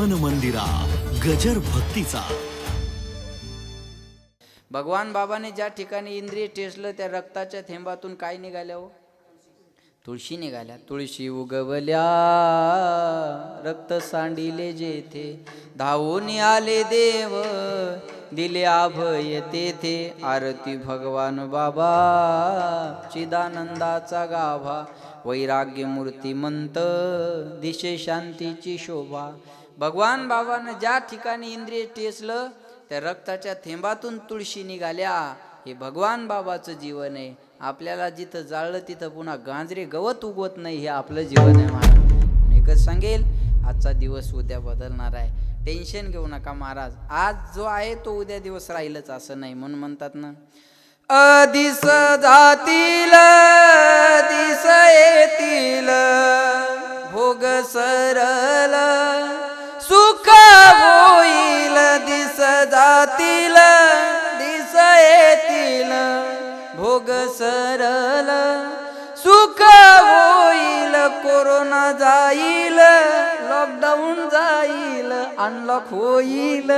मन मंदिरा गजर भक्तीचा. भगवान बाबाने ज्या ठिकाणी इंद्रिय टेसलं त्या रक्ताच्या थेंबातून काय निघाल्या हो? तुळशी निघाल्या. तुळशी उगवल्या रक्त सांडिले जेथे. धावून आले देव दिले अभय तेथे. आरती भगवान बाबा चिदानंदाचा गाभा. वैराग्य मूर्तिमंत दिशे शांतीची शोभा. भगवान बाबानं ज्या ठिकाणी इंद्रिय टेसलं त्या रक्ताच्या थेंबातून तुळशी निघाल्या. हे भगवान बाबाचं जीवन आहे. आपल्याला जिथं जाळलं तिथं पुन्हा गांजरे गवत उगवत नाही हे आपलं जीवन आहे महाराज. एकच सांगेल आजचा दिवस उद्या बदलणार आहे. टेन्शन घेऊ नका महाराज. आज जो आहे तो उद्या दिवस राहीलच असं नाही. म्हणून म्हणतात ना अदिस जातील दिस येतील भोग सरल जातील दिस येतील भोग सरल सुख होईल कोरोना जाईल लॉकडाऊन जाईल अनलॉक होईल.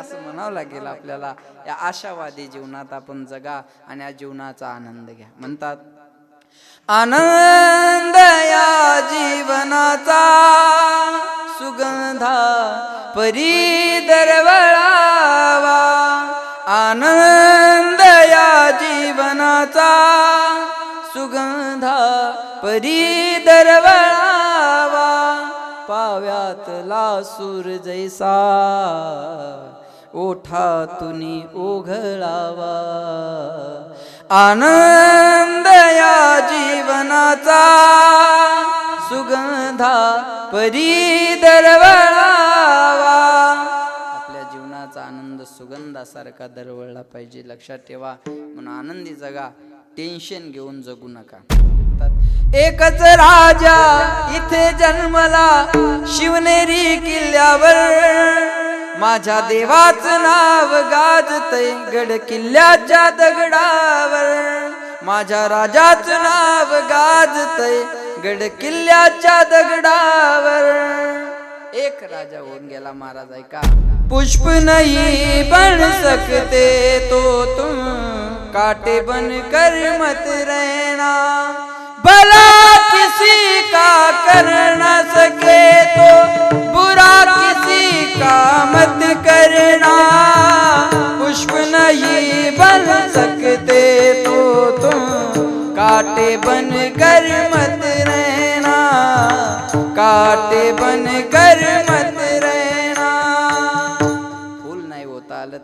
असं म्हणावं लागेल आपल्याला. या आशावादी जीवनात आपण जगा आणि या जीवनाचा आनंद घ्या. म्हणतात आनंद या जीवनाचा सुगंधा परी परी दरवळावा पाव्यातला सूर जैसा ओठातून ओघळावा. आनंद या जीवनाचा सुगंधा परी दरवळा सुगंधासारखा दरवळला पाहिजे. लक्षात ठेवा. म्हणून आनंदी जगा. टेन्शन घेऊन जगू नका. एकच राजा इथे जन्मला. शिवनेरी किल्ल्यावर. माझ्या देवाचं नाव गाजतय. गड किल्ल्याच्या दगडावर. माझ्या राजाचं नाव गाजतय. गड किल्ल्याच्या दगडावर. एक राजा होऊन गेला महाराज ऐका. पुष्प नाही बन सकते तो तुम काटे बन कर मत रहना। भला किसी का कर न सके तो बुरा किसी का मत करना। पुष्प नहीं बन सकते तो तुम काटे बन कर मत रहना। काटे बन कर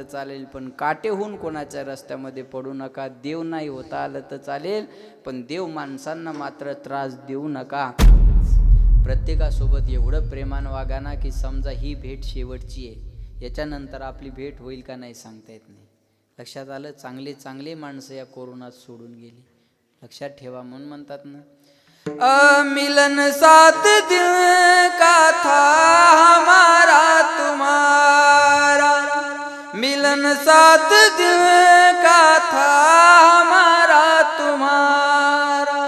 तर चालेल पण काटे होऊन कोणाच्या रस्त्यामध्ये पडू नका. देव नाही होता आलं तर चालेल पण देव माणसांना मात्र त्रास देऊ नका. प्रत्येकासोबत एवढं प्रेमान वागा ना की समजा ही भेट शेवटची आहे. याच्यानंतर आपली भेट होईल का नाही सांगता येत नाही. लक्षात आलं चांगले चांगले माणसं या कोरोनात सोडून गेली. लक्षात ठेवा म्हणून म्हणतात ना अ मिलन सात दिन का था सात दिल का था हमारा तुम्हारा।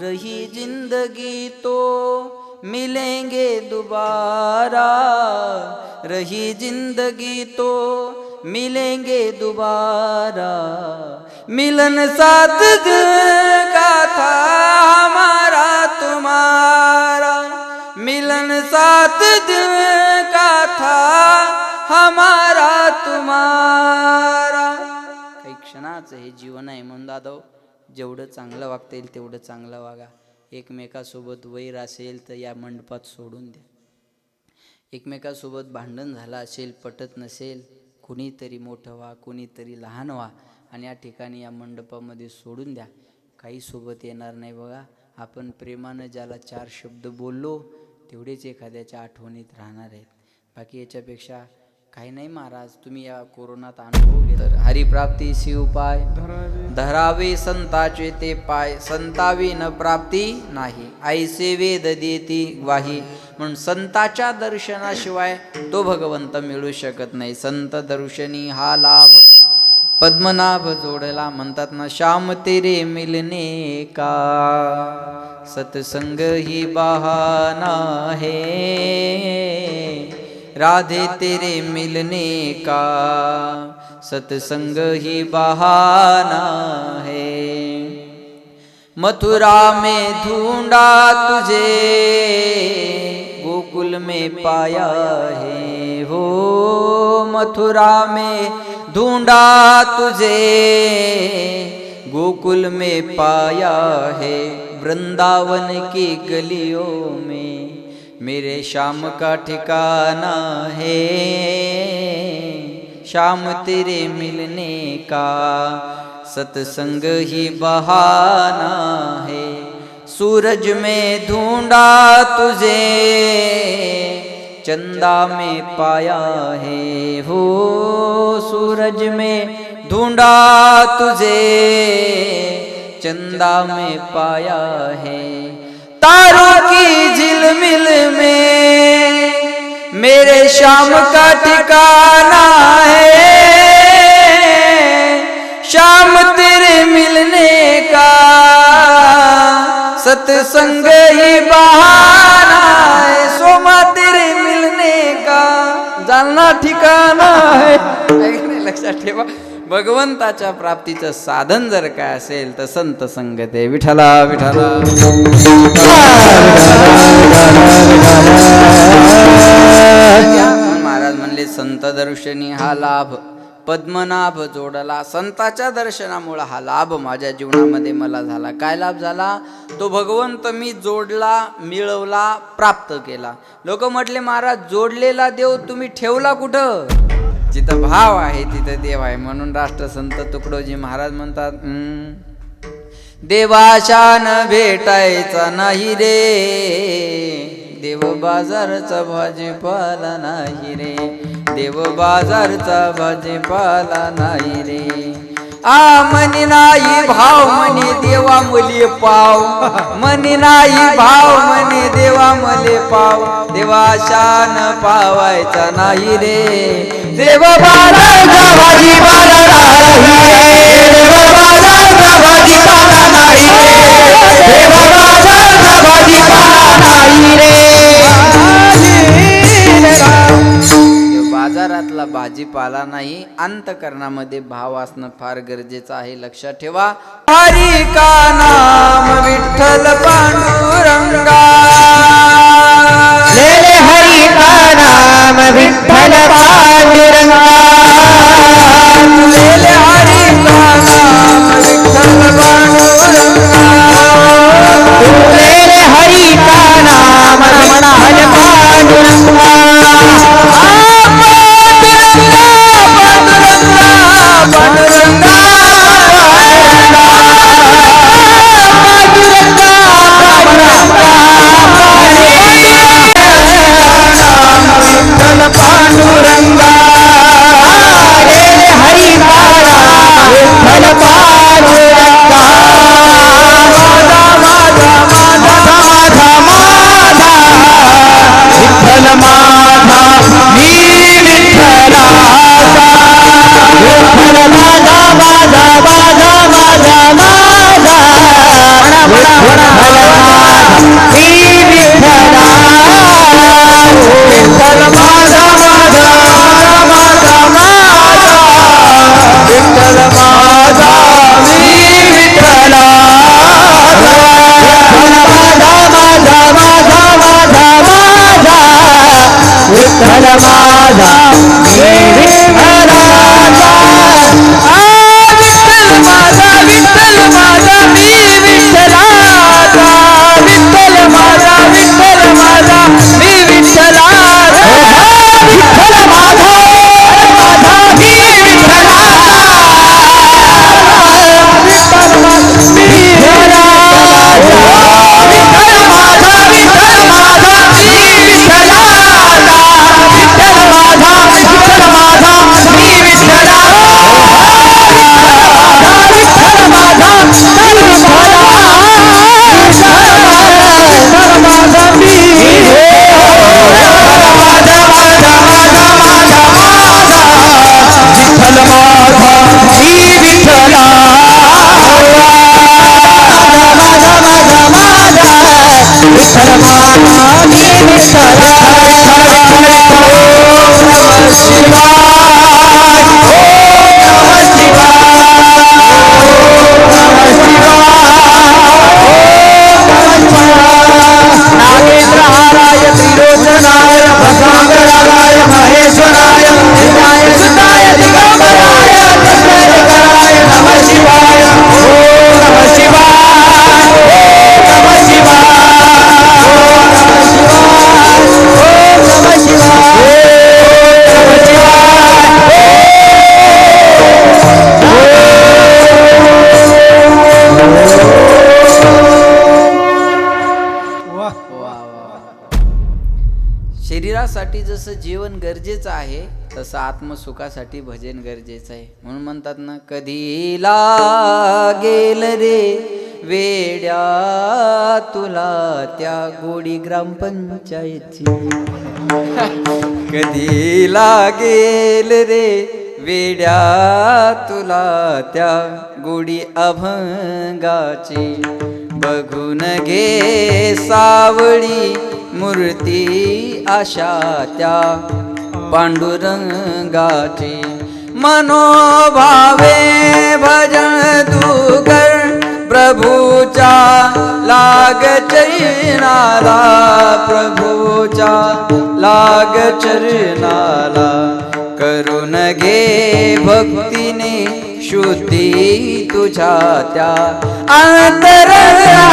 रही ज़िंदगी तो मिलेंगे दोबारा। रही ज़िंदगी तो मिलेंगे दोबारा। मिलन सात दिल का था हमारा तुम्हारा। मिलन सात दिल का था हमारा तुम्हारा। काही क्षणाचं हे जीवन आहे म्हणून दादा जेवढं चांगलं वागता येईल तेवढं चांगलं वागा. एकमेकासोबत वैर असेल तर या मंडपात सोडून द्या. एकमेकासोबत भांडण झालं असेल पटत नसेल कुणीतरी मोठं व्हा कुणीतरी लहान व्हा आणि या ठिकाणी या मंडपामध्ये सोडून द्या. काही सोबत येणार नाही बघा. आपण प्रेमानं ज्याला चार शब्द बोललो तेवढेच एखाद्याच्या आठवणीत राहणार आहेत. बाकी याच्यापेक्षा काही नाही महाराज तुम्ही या कोरोनात अनुभव तर हरिप्राप्ती उपाय. धरावे संताचे ते पाय संतावी न प्राप्ती नाही. ऐसे वेद देती वाही म्हणून संताच्या दर्शनाशिवाय तो भगवंत मिळू शकत नाही. संत दर्शनी हा लाभ. पद्मनाभ जोडला म्हणतात ना श्याम तेरे मिलने का? सत्संग ही बहाना है. राधे तेरे मिलने का। सत्संग ही बहाना है। मथुरा में ढूंढा तुझे, गोकुल में पाया है। हो, मथुरा में ढूंढा तुझे, गोकुल में पाया है। वृंदावन की गलियों में मेरे श्याम का ठिकाना है श्याम तेरे मिलने का सत्संग ही बहाना है। सूरज में ढूंढा तुझे चंदा में पाया है। हो सूरज में ढूंढा तुझे चंदा में पाया है। तारों की झिलमिल में मेरे शाम का ठिकाना है। शाम तेरे मिलने का सत्संग ही बहाना है। सोमा तेरे मिलने का जालना ठिकाना है? लक्षात ठेवा। भगवंताच्या प्राप्तीचं साधन जर काय असेल तर संत संगते विठाला विठला विठला महाराज म्हणले संत दर्शनी हा लाभ पद्मनाभ जोडला. संताच्या दर्शनामुळे हा लाभ माझ्या जीवनामध्ये मला झाला. काय लाभ झाला? तो भगवंत मी जोडला मिळवला प्राप्त केला. लोक म्हटले महाराज जोडलेला देव तुम्ही ठेवला कुठं? जिथं भाव आहे तिथं देव आहे. म्हणून राष्ट्रसंत तुकडोजी महाराज म्हणतात देवाशान भेटायचा नाही रे. देव बाजारचा भाजीपाला नाही रे. देव बाजारचा भाजीपाला नाही रे. आ मनी नाही भाव म्हणे देवा मुली पाव. मनी नाही भाव म्हणे देवा मले पाव. देवाशान पावायचा नाही रे. देव नाही. रे देव बाजारचा भाजीपाला नाही. रे देव बाजारचा भाजीपाला नाही रे. बाजारातला भाजीपाला नाही अंतकरणामध्ये भाव असणं फार गरजेचं आहे लक्षात ठेवा. हरी का नाम विठ्ठल पांडुरंगा. लेले हरी का नाम विठ्ठल पांडुरंगा जसं जीवन गरजेचं आहे तसं आत्मसुखासाठी भजन गरजेचं आहे. म्हणून म्हणतात ना कधी लागेल रे वेड्या तुला त्या गोडी ग्रामपंचायतची? कधी लागेल रे वेड्या तुला त्या गोडी अभंगाची? बघून घे सावळी मूर्ती आशा त्या पांडुरंगाची. मनोभावे भजन तू प्रभूचा लाग चरणाला प्रभूचा लाग चरणाला. करून घे भक्तीने श्रुती तुझ्या त्या. अंतराची